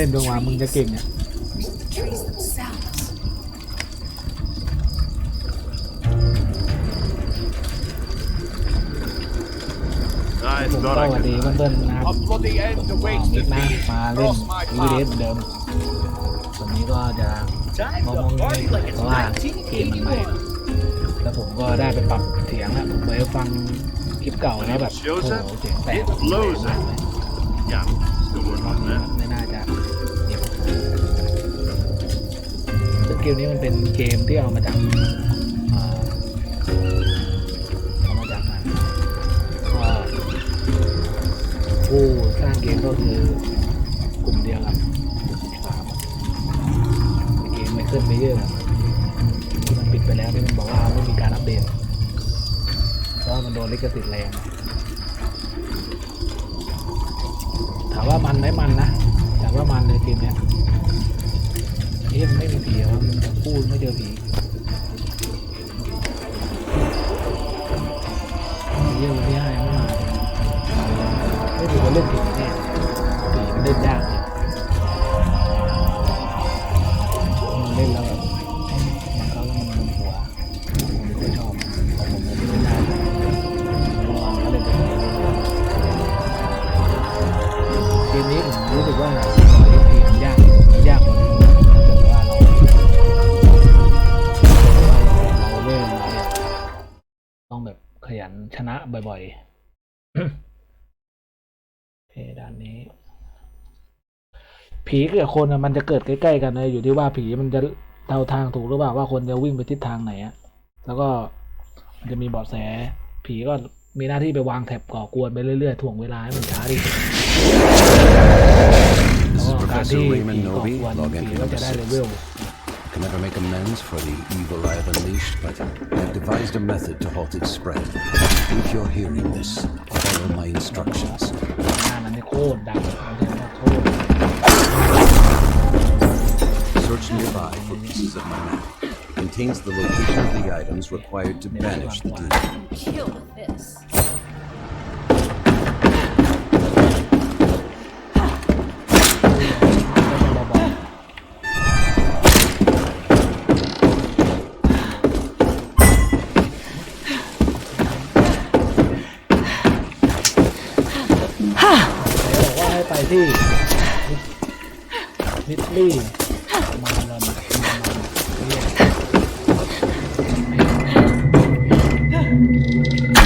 ล่นจนกว่ามึงจะเก่งเนี่ย Trace themselves. ผมก็สวัสดีเพื่อนๆนะครับ A bloody end ผมก็ awaits มิ the กนะ thief. มาเล่น Cross my วีเดส path. เหมือนเดิมวันนี้ก็จะ Time มอง to มอง party เพ like it's ราะว่าเกมมันใหม่ 1981. แล้วผมก็ได้ไปปรับเสียงแล้วผมไปฟังคลิปเก่าแล้วแบบโอ้โหเสียงแตก It blows มากเลย Yeah, still ร working อบ on นี้ that. ไม่น่า เกมนี้มันเป็นเกมที่เอามาจากเอามาจากไหนผู้สร้างเกมก็คือกลุ่มเดียวกับสามเกมไม่ขึ้นไปเยอะที่มันปิดไปแล้วที่มันบอกว่าไม่มีการอัปเดตเพราะมันโดนลิขสิทธิ์แรงถามว่ามันไหมมันนะแต่ว่ามันในเกมเนี้ย เอ๊ะมันไม่มีผีเหรอมันพูดไม่เจอผีเยอะไม่ได้ไม่มาไม่ถือว่าเล่นผีแน่ ชนะบ่อยๆเคด้านนี้ ผีกับคนมันจะเกิดใกล้ๆกันเลยอยู่ที่ว่าผีมันจะเดาทางถูกหรือเปล่าว่าคนจะวิ่งไปทิศทางไหนอะแล้วก็มันจะมีเบาะแส ผีก็มีหน้าที่ไปวางแถบก่อกวนไปเรื่อยๆถ่วงเวลาให้มันช้าที่สุด This แล้วก็การที่ผีก่อกวนผีก็จะได้เลเวล can never make amends for the evil I have unleashed, but I've devised a method to halt its spread. If you're hearing this, follow my instructions. งานนั้นนี่โคตรดังเขาเรียกว่าโคตร Search nearby for pieces of my map. Contains the location of the items required to banish the demon. Kill with this. ว่าให้ไปที่นิดลี่มาลอนมาลอนเรียก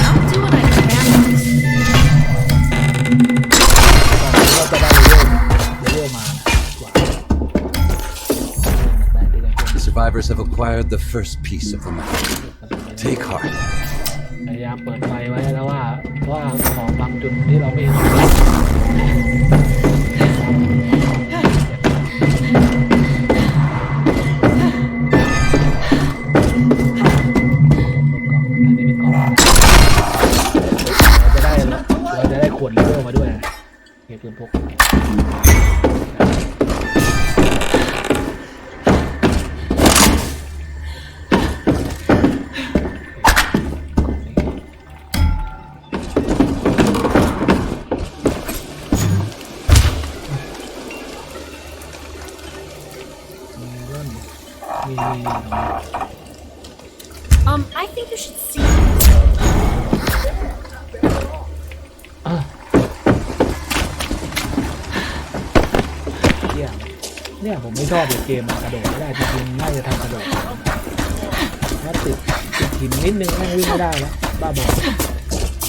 I'll do what I can with this. ตอนนี้เราจะได้เลเวลเลเวลมานะกว่าได้ได้ได้ The survivors have acquired the first piece of the map. Take heart. พยายามเปิดไฟไว้แล้วว่าว่าของบางจุดที่เราไม่เห็น Um, I think you should see. เที่ยเนี่ยผมไม่ชอบเลยเกมมันกระโดดไม่ได้จริงๆน่าจะทำกระโดดถ้าติดติดหินนิดนึงแม่งวิ่งไม่ได้แล้วบ้าบอ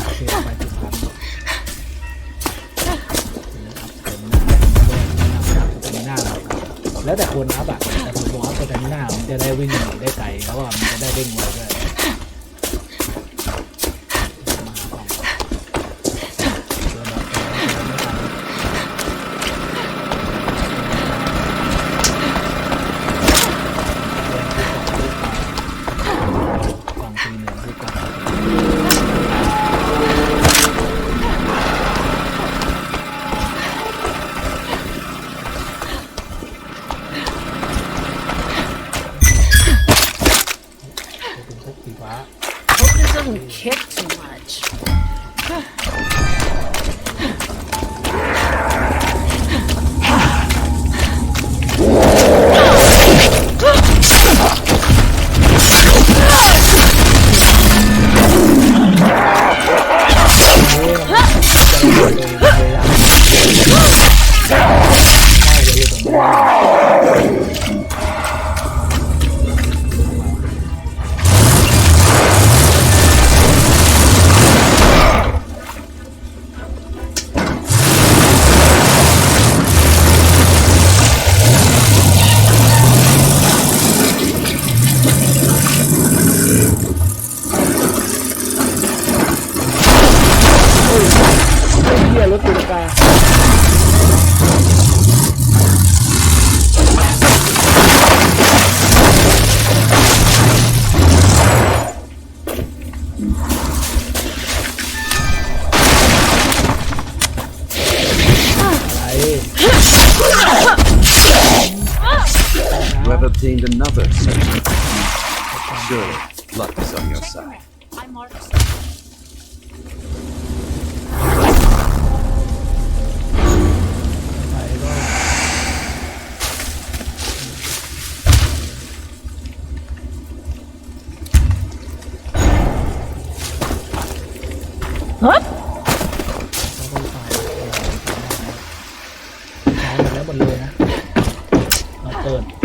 โอเคไปจุดพันสเตมิน่าแล้วแต่คนอัพอะแต่ผมบอก ว่าสเตมิน่ามันจะได้วิ่งหนีได้ไกลแล้วก็มันจะได้เด้งไวด้วย fucking kicked me. Obtained another section. Surely, luck is on your side. I marked ไปก็เราก็ไปเอาหมดแล้วหมดเลยนะเราเปิด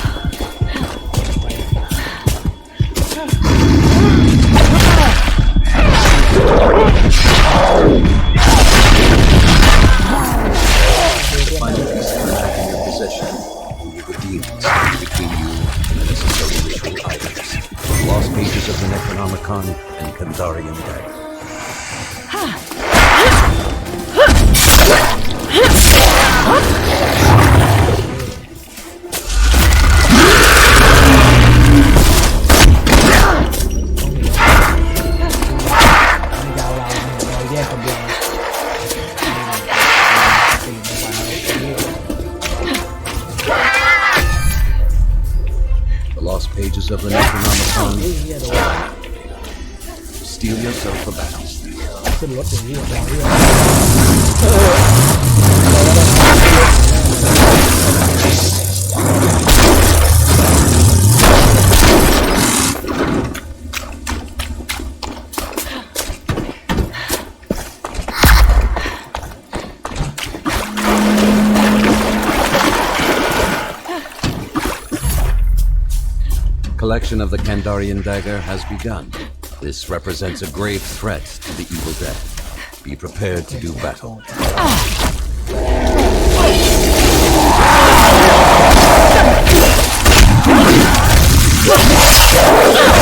The collection of the Kandarian dagger has begun. This represents a grave threat to the evil dead. Be prepared to do battle.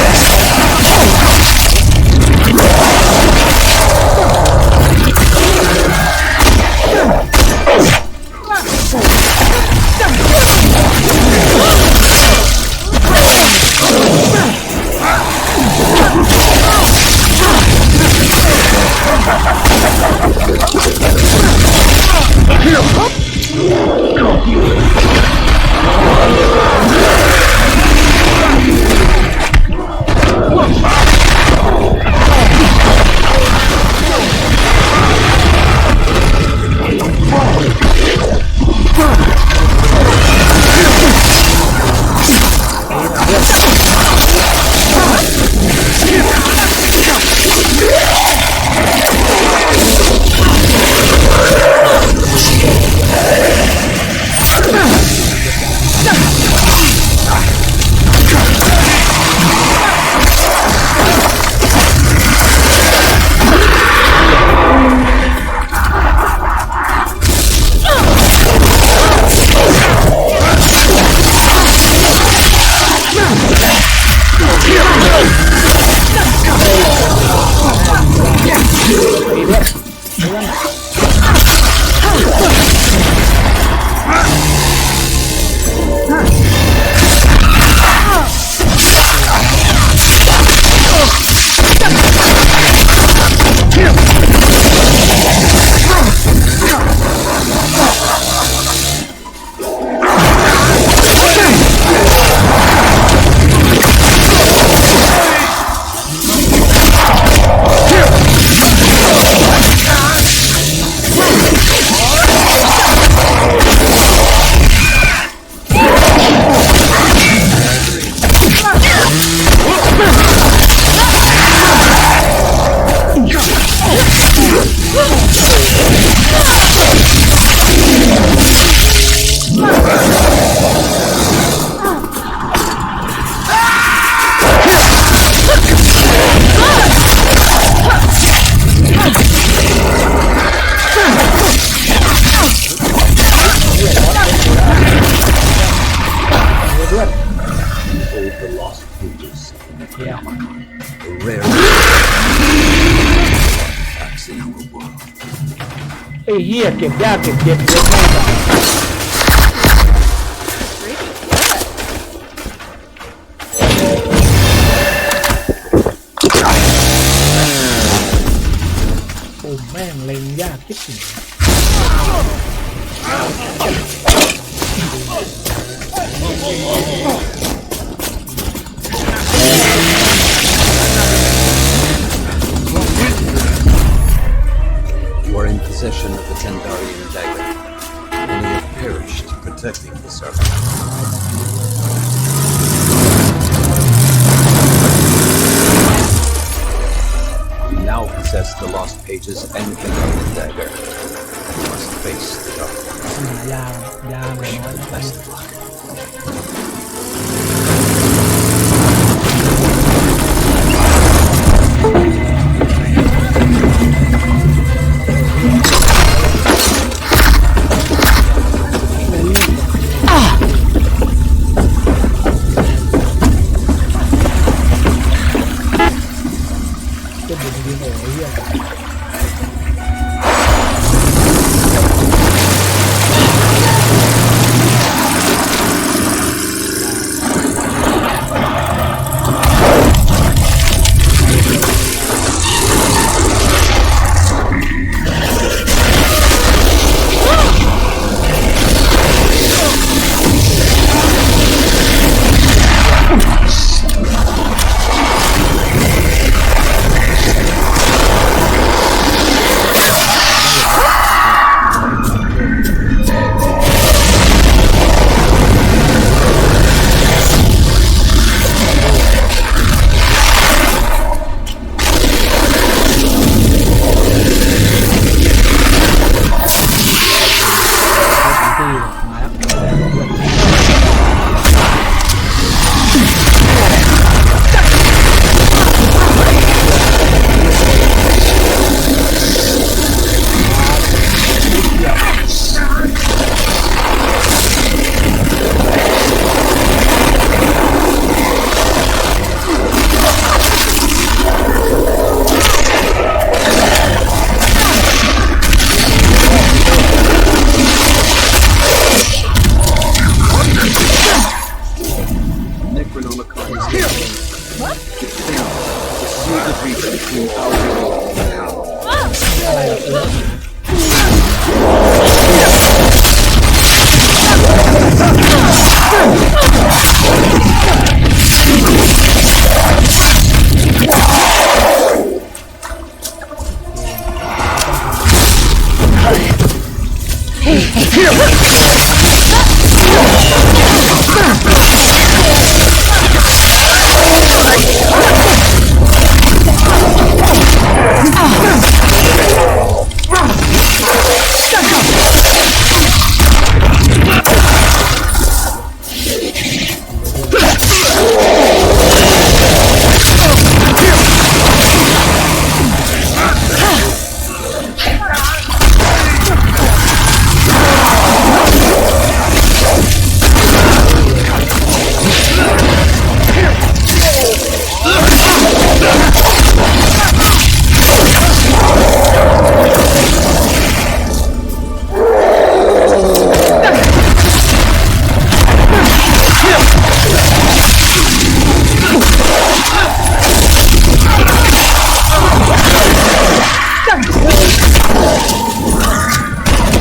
เเหี้ยเก็บยากเก็บเย็นเยอะมากอะโอ้แม่งเล็งยากที่สุด are in possession of the Tendarian dagger, and you have perished protecting the servant. You now possess the lost pages and Tendarian dagger. You must face the dark. หายาวยาวเลยน้อยนะ Best of luck.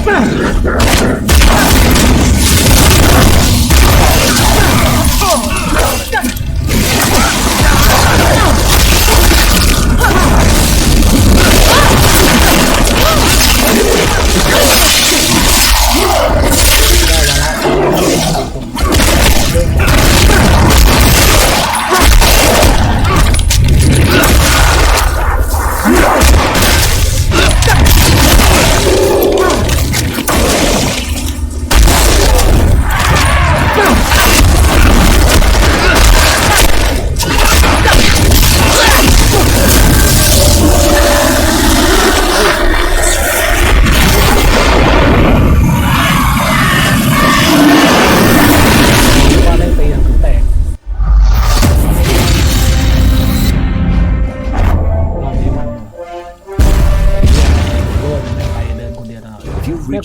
back!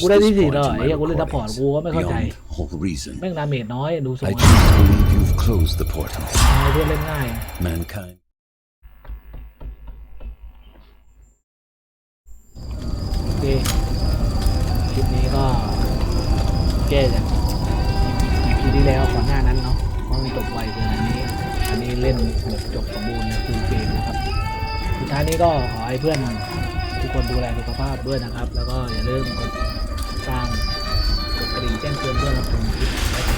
กูได้ this ที่สี่ point แล้ว in ไอ้ my เหี้ยกูเล่นซัพพอร์ต recordings กูก็ไม่เข้าใจ beyond all reason. แม่งดาเมจน้อยดูทรง I แล้ว choose to believe you've closed the portal. ทำไมเพื่อนเล่นง่าย Mankind โอเคคลิปนี้ก็แก้จาก EP ที่แล้วก่อนหน้านั้นเนาะเพราะมันจบไวเกินอันนี้ อันนี้เล่นแบบจบสมบูรณ์คือเกมนะครับสุดท้ายนี้ก็ขอให้เพื่อนทุกคนดูแลสุขภาพด้วยนะครับ แล้วก็อย่าลืมกด การกดกระดิ่งแจ้งเตือนเพื่อรับชมคลิป